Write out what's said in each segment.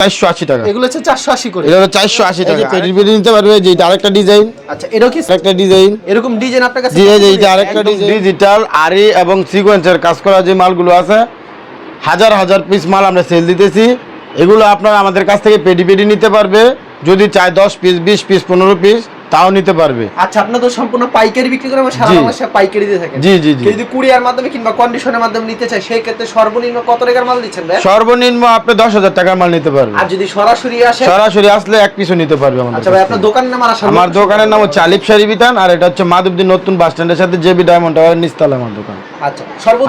চারশো আশি টাকা। এগুলো হচ্ছে চারশো আশি করে। এগুলো চারশো আশি টাকা। পেটি নিতে পারবে যে এটা আরেকটা ডিজাইন। আচ্ছা এটাও কি আরেকটা ডিজাইন। এরকম ডিজাইন আপনার কাছে জি এই যে কত এটা করে? আরেকটা ডিজিটাল আরি এবং সিকোয়েন্সের কাজ করা যে মালগুলো আছে হাজার হাজার পিস মাল আমরা সেল দিতেছি। এগুলো আপনারা আমাদের কাছ থেকে পেডি পেডি নিতে পারবে। যদি চায় দশ পিস বিশ পিস পনেরো পিস তাও নিতে পারবে। আচ্ছা আপনার তো সম্পূর্ণ পাইকারি বিক্রি করে আমরা সারা। বাংলাদেশে পাইকারি দিয়ে থাকেন। জি, জি, জি। যদি কুরিয়ার মাধ্যমে কিংবা কন্ডিশনের মাধ্যমে নিতে চায় সেই ক্ষেত্রে সর্বনিম্ন কত টাকার মাল দিচ্ছেন ভাই সর্বনিম্ন আপনি দশ হাজার টাকার মাল নিতে পারবে। আর যদি সরাসরি আসে সরাসরি আসলে এক পিসও নিতে পারবে আমাদের আচ্ছা ভাই আপনার দোকানের নাম আর আমার দোকানের নাম হচ্ছে আলিফ শাড়ি বিতান আর এটা হচ্ছে মাধবদী নতুন বাস স্ট্যান্ডের সাথে জেবি ডায়মন্ড টাওয়ার নিচতলা আমার দোকান। আচ্ছা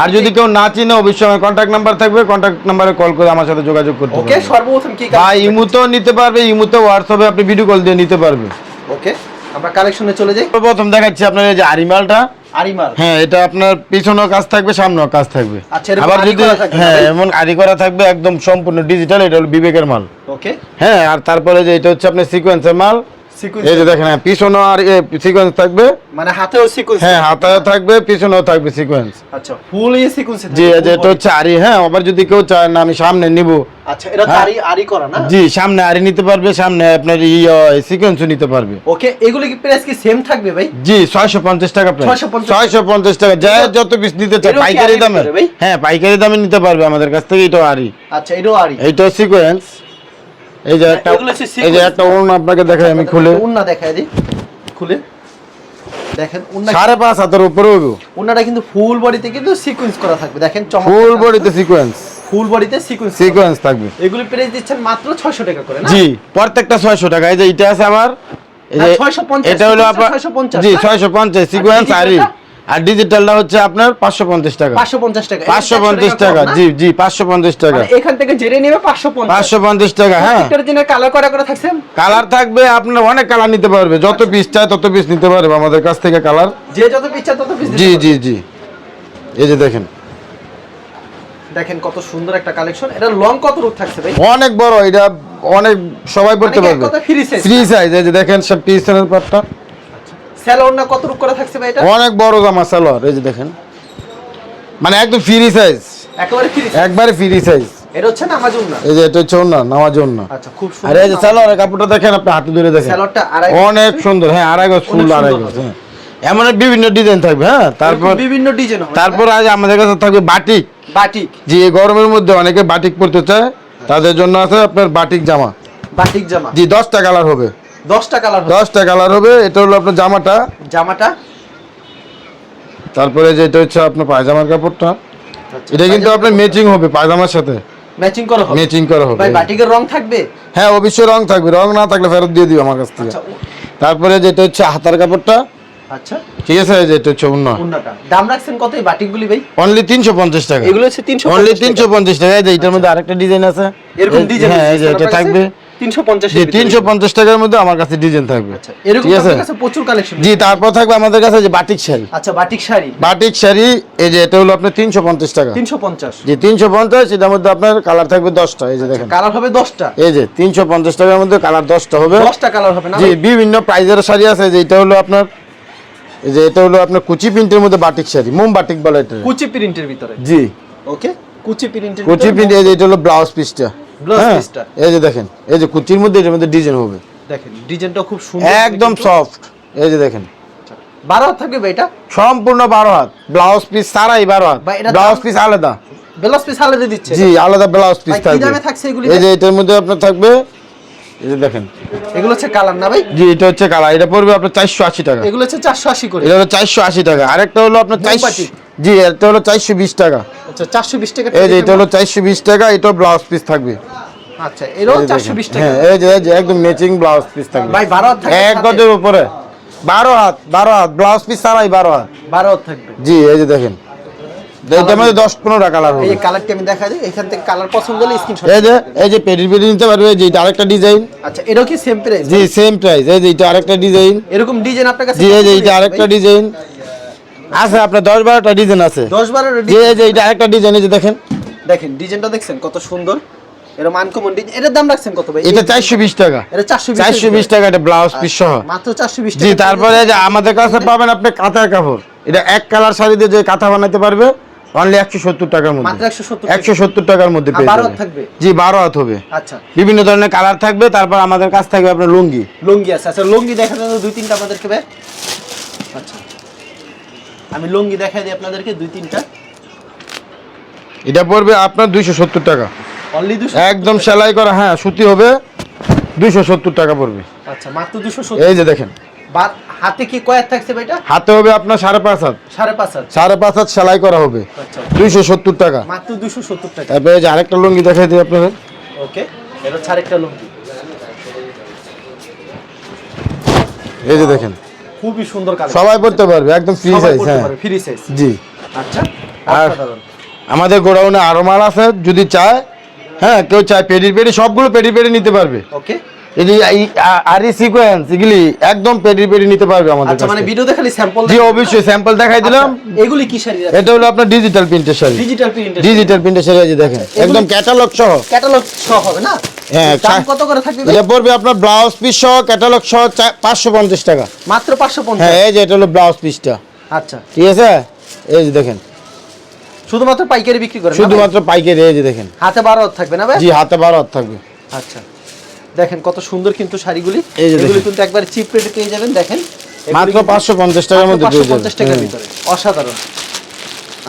আর যদি কেউ না চিনে অবশ্যই আমার কন্ট্যাক্ট নাম্বার থাকবে কন্ট্যাক্ট নাম্বারে কল করে আমার সাথে যোগাযোগ করতে ওকে পারবে। সর্বপ্রথম কি বা ইমুতেও নিতে পারবে ইমুতে হোয়াটসঅ্যাপে আপনি ভিডিও কল দিয়ে নিতে পারবে। ওকে। আমরা কালেকশনে চলে যাই। প্রথম দেখাচ্ছি আপনার এই যে আরিমালটা। আরিমাল। হ্যাঁ এটা আপনার পিছনেও কাজ থাকবে সামনেও কাজ থাকবে। আচ্ছা, আবার যদি হ্যাঁ এমন আরি করা থাকবে একদম সম্পূর্ণ ডিজিটাল এটা হলো বিবেকের মাল। ওকে হ্যাঁ আর তারপরে যে এটা হচ্ছে আপনার সিকোয়েন্সের মাল। এই যে দেখেন হ্যাঁ পিছনেও আর সিকোয়েন্স থাকবে। মানে হাতেও সিকুয়েন্স হ্যাঁ হাতায় থাকবে পিছনেও থাকবে সিকোয়েন্স আচ্ছা ফুল এই সিকুয়েন্স জি এই যে এটা হচ্ছে আরি হ্যাঁ আবার যদি কেউ চায় না আমি সামনে নিব। আচ্ছা এটা তো হ্যাঁ। আরি করা না? জি সামনে আরি নিতে পারবে সামনে আপনার সিকোয়েন্সও নিতে পারবে। ওকে এগুলো কি প্রাইস কি সেম থাকবে ভাই? জি ছয়শো পঞ্চাশ টাকা প্রাইস 650 টাকা। যা যত পিস নিতে চায় পাইকারি দামে। হ্যাঁ পাইকারি দামে নিতে পারবে আমাদের কাছ থেকে এটা আরি আচ্ছা এটাও আরি এইটা সিকোয়েন্স এই যে একটা এই যে একটা ওড়না আপনাকে দেখাই আমি খুলে। উন্না দেখায় দিই খুলে। দেখেন সাড়ে পাঁচ হাতের উপরে হইব কিন্তু ফুল বডিতে কিন্তু সিকোয়েন্স করা থাকবে। দেখেন ফুল বডিতে সিকোয়েন্স ফুল বডিতে সিকোয়েন্স সিকোয়েন্স থাকবে। এগুলি প্রাইস দিচ্ছেন মাত্র 600 টাকা করে না? জি প্রত্যেকটা ছয়শো টাকা। এই যে এটা আছে আমার 650, এটা হলো আপনার 650 জি না? ছয়শো পঞ্চাশ সিকোয়েন্স আরি? আর ডিজিটালটা হচ্ছে আপনার পাঁচশো পঞ্চাশ টাকা। 550 টাকা। পাঁচশো পঞ্চাশ টাকা জি জি পাঁচশো পঞ্চাশ টাকা। মানে এখান থেকে জেনে নেবে 550 পাঁচশো পঞ্চাশ টাকা হ্যাঁ। কালার করা করে থাকছেন কালার থাকবে আপনার অনেক কালার নিতে পারবে। যত পিস চায় তত পিস নিতে পারবে আমাদের কাছ থেকে কালার যে যত পিচ্ছা তত পিস জি জি জি। এই যে দেখেন। দেখেন কত সুন্দর একটা কালেকশন এটা লং কত রূপ থাকছে ভাই? অনেক বড় এটা অনেক সবাই পড়তে মানে পারবে? ফ্রি সাইজ এই যে দেখেন সব পিছনের পাটটা। স্যালোন না কত রূপ করা থাকছে ভাই এটা? অনেক বড় জামা সালোয়ার এই যে দেখেন। মানে একদম ফ্রি সাইজ একেবারে ফ্রি একবারে ফ্রি সাইজ এটা হচ্ছে নামাজুন না? এই যে এটা হচ্ছে না নামার জন্য আচ্ছা খুব আর এই যে সালোয়ারের কাপড়টা দেখেন আপনি হাতে ধরে দেখেন। স্যালোডটা আড়াই অনেক সুন্দর হ্যাঁ আড়াই গজ ফুল আড়াই গজ হ্যাঁ। এমন বিভিন্ন ডিজাইন থাকবে হ্যাঁ তারপর তারপর বিভিন্ন ডিজাইন তারপর আজ আমাদের কাছে থাকবে বাটিক গরমের মধ্যে অনেকে বাটিক পরতে চায় তাদের জন্য আছে আপনার বাটিক জামা। বাটিক জামা। জি দশটা কালার হবে। 10টা কালার হবে। দশটা কালার হবে এটা হলো আপনার জামাটা। জামাটা? তারপরে যে এটা হচ্ছে আপনার পায়জামার কাপড়টা। আচ্ছা, এটা কিন্তু আপনার ম্যাচিং হবে পায়জামার সাথে। ম্যাচিং করা হবে? ম্যাচিং করা হবে। ভাই বাটিকের রং থাকবে? হ্যাঁ অবশ্যই রং থাকবে। রং না থাকলে ফেরত দিয়ে দিবে আমার কাছ থেকে। আচ্ছা তারপরে যেটা হচ্ছে হাতার কাপড়টা। আচ্ছা। ঠিক আছে এই যে এটা হচ্ছে অন্য দাম রাখছেন কত এই বাটিকগুলি ভাই? অনলি তিনশো পঞ্চাশ টাকা। এগুলো হচ্ছে 350 অনলি টাকা। তিনশো পঞ্চাশ টাকা। এই যে এটার মধ্যে আরেকটা ডিজাইন আছে। এরকম ডিজাইন হ্যাঁ এই যে এটা থাকবে। 350 যে তিনশো পঞ্চাশ টাকার মধ্যে আমার কাছে ডিজাইন থাকবে। আচ্ছা এরকম ঠিক আছে? আপনার কাছে প্রচুর কালেকশন জি তারপর থাকবে আমাদের কাছে যে বাটিক শাড়ি। আচ্ছা বাটিক শাড়ি। বাটিক শাড়ি এই যে এটা হলো আপনার তিনশো পঞ্চাশ টাকা। 350 জি তিনশো পঞ্চাশ এটার মধ্যে আপনার কালার থাকবে দশটা এই যে দেখেন। কালার হবে 10টা এই যে তিনশো পঞ্চাশ টাকার মধ্যে কালার দশটা হবে। 10টা কালার হবে না? জি বিভিন্ন প্রাইজের শাড়ি আছে যে এটা হলো আপনার এই যে এটা হলো আপনার কুচি প্রিন্টের মধ্যে বাটিক শাড়ি মোম বাটিক বলে এটা। কুচি প্রিন্টের ভিতরে। জি। ওকে কুচি প্রিন্টের কুচি প্রিন্ট এই যে এটা হলো ব্লাউজ পিসটা। এই যে দেখেন এই যে কুচির মধ্যে এটার মধ্যে ডিজাইন হবে। দেখেন ডিজাইনটা খুব সুন্দর একদম সফট এই যে দেখেন। 12 হাত থাকবে এটা? সম্পূর্ণ বারো হাত। ব্লাউজ পিস সারাই বারো হাত। ব্লাউজ পিস আলাদা। বেলাস পিস আলাদা দিচ্ছে। জি আলাদা ব্লাউজ পিস থাকবে। এই যে এটার মধ্যে আপনার থাকবে এই যে দেখেন। এগুলো হচ্ছে কালার না ভাই? জি এটা হচ্ছে কালার। এটা পড়বে আপনার চারশো আশি টাকা। এগুলো হচ্ছে 480 করে। এটা হলো চারশো আশি টাকা। আরেকটা হলো আপনার চারশো জি এটা হলো চারশো বিশ টাকা। আচ্ছা 420 টাকা এই যে এটা হলো চারশো বিশ টাকা এটা ব্লাউজ পিস থাকবে। আচ্ছা এরও। 420 টাকা। হ্যাঁ এই যে একদম ম্যাচিং ব্লাউজ পিস থাকবে। ভাই 12 হাত থাকবে এক গজের উপরে। বারো হাত ব্লাউজ পিস ছাড়াই বারো হাত। 12 হাত থাকবে। জি এই যে দেখেন। এটার মধ্যে দশ পনেরোটা কালার এই হবে কালারটি আমি দেখা দিই এখান থেকে কালার পছন্দ হলে স্ক্রিনশট এই যে এই যে পেডি পেডি নিতে পারবে যে এটা আরেকটা ডিজাইন আচ্ছা এটাও কি সেম প্রাইস জি সেম প্রাইস এই যে এটা আরেকটা ডিজাইন এরকম ডিজাইন আপনার কাছে জি এই যে এটা আরেকটা ডিজাইন আছে আপনার দশ বারোটা ডিজাইন আছে। 10 12 জি এই যে এটা আরেকটা ডিজাইন এই যে দেখেন। দেখেন ডিজাইনটা দেখছেন? কত সুন্দর। এরকম আনকমন ডিজাইন এটার দাম রাখছেন কত ভাই? এটা চারশো বিশ টাকা। এটা 420 চারশো বিশ টাকা এটা ব্লাউজ পিস সহ। মাত্র 420 জি তারপরে যে আমাদের কাছে পাবেন আপনি কাঁথার কাপড়। এটা এক কালার শাড়ি দিয়ে যে কাঁথা বানাতে পারবে অনলি একশো সত্তর টাকার মধ্যে। মাত্র 170 একশো সত্তর টাকার মধ্যে পেয়ে বারো যাবেন। হাত থাকবে? জি বারো হাত হবে। আচ্ছা। বিভিন্ন ধরনের কালার থাকবে তারপর আমাদের কাছ থাকবে আপনার লুঙ্গি। লুঙ্গি আছে। আচ্ছা লুঙ্গি দেখা যাবে দুই তিনটা আমাদেরকে আচ্ছা। আমি লুঙ্গি দেখাই দিই আপনাদেরকে দুই তিনটা। এটা পড়বে আপনার দুইশো সত্তর টাকা। অনলি দুশো একদম সেলাই করা হ্যাঁ সুতি হবে দুইশো সত্তর টাকা পড়বে। আচ্ছা মাত্র দুশো এই যে দেখেন। হাতে কি কয়েক থাকছে ভাইটা? হাতে হবে আপনার সাড়ে পাঁচ হাত। সাড়ে পাঁচ হাত। সাড়ে পাঁচ হাত সেলাই করা হবে। আচ্ছা। দুইশো সত্তর টাকা। মাত্র দুশো সত্তর টাকা। তারপরে এই যে আরেকটা লুঙ্গি দেখাই দিই আপনাদের। ওকে এটা হচ্ছে আরেকটা লুঙ্গি। এই যে দেখেন। খুবই সুন্দর কালার সবাই পড়তে পারবে একদম ফ্রি সাইজ হ্যাঁ। ফ্রি সাইজ জি। আচ্ছা আর আমাদের গোডাউনে আরও মাল আছে যদি চায় হ্যাঁ কেউ চায় পেডি পেডি সবগুলো পেডি পেডি নিতে পারবে। ওকে। আর সিকোয়েন্স এগুলি একদম পেডি পেডি নিতে পারবে আমাদের আচ্ছা মানে থেকে। ভিডিও দেখালি স্যাম্পল জি অবশ্যই স্যাম্পল দেখাই দিলাম। এগুলি কি শাড়ি? এটা হলো আপনার ডিজিটাল প্রিন্টের শাড়ি। ডিজিটাল প্রিন্ট ডিজিটাল প্রিন্টের শাড়ি যে দেখেন একদম ক্যাটালগ সহ। ক্যাটালগ সহ হবে না? কত করে থাকবে এটা পড়বে আপনার ব্লাউজ পিস সহ ক্যাটালগ সহ পাঁচশো পঞ্চাশ টাকা। মাত্র পাঁচশো হ্যাঁ এই যে এটা হলো ব্লাউজ পিসটা আচ্ছা। ঠিক আছে? এই যে দেখেন। শুধুমাত্র পাইকারি বিক্রি ভাই? শুধুমাত্র পাইকারি এই যে দেখেন। হাতে বারো থাকবে না ভাই? জি হাতে বারো থাকবে। আচ্ছা। দেখেন কত সুন্দর কিন্তু শাড়িগুলি। এগুলি। কিন্তু একবার চিপ রেটে পেয়ে যাবেন দেখেন। মাত্র পাঁচশো পঞ্চাশ টাকার মধ্যে পেয়ে 550 টাকার ভিতরে। অসাধারণ।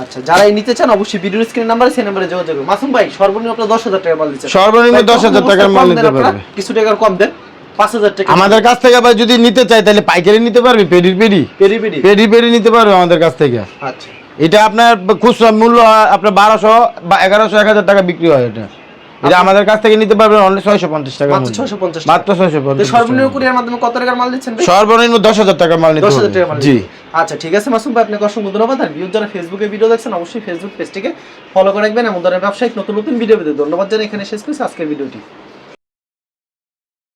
আচ্ছা যারা এই নিতে চান অবশ্যই ভিডিও স্ক্রিন নাম্বারে সেই নাম্বারে যোগাযোগ করুন। মাসুম ভাই সর্বনিম্ন আপনার দশ হাজার টাকা মাল দিচ্ছেন সর্বনিম্ন 10,000 টাকার মাল নিতে পারবে। কিছু টাকার কম দেন পাঁচ হাজার টাকা। আমাদের কাছ থেকে আবার যদি নিতে চাই তাহলে পাইকারি নিতে পারবে পেডি পেডি পেরি পেরি। পেডি পেডি নিতে পারবে আমাদের কাছ থেকে। আচ্ছা। এটা আপনার খুচরা মূল্য আপনার বারোশো বা এগারোশো এক হাজার টাকা বিক্রি হয় এটা। এটা আমাদের কাছ থেকে নিতে পারবেন অনলি ছয়শো পঞ্চাশ টাকা মাত্র 650 টাকা। মাত্র ছয়শো তো পঞ্চাশ সর্বনিম্ন কুরিয়ার মাধ্যমে কত টাকার মাল দিচ্ছেন সর্বনিম্ন দশ হাজার টাকা মাল নিতে দশ হাজার টাকা মাল জি। আচ্ছা ঠিক আছে মাসুম ভাই আপনাকে অসংখ্য ধন্যবাদ। আর ভিউ যারা ফেসবুকে ভিডিও দেখছেন অবশ্যই ফেসবুক পেজটিকে ফলো করে রাখবেন এমন ধরনের ব্যবসায়িক নতুন নতুন ভিডিও পেতে ধন্যবাদ জানাই। এখানে শেষ করছি আজকের ভিডিওটি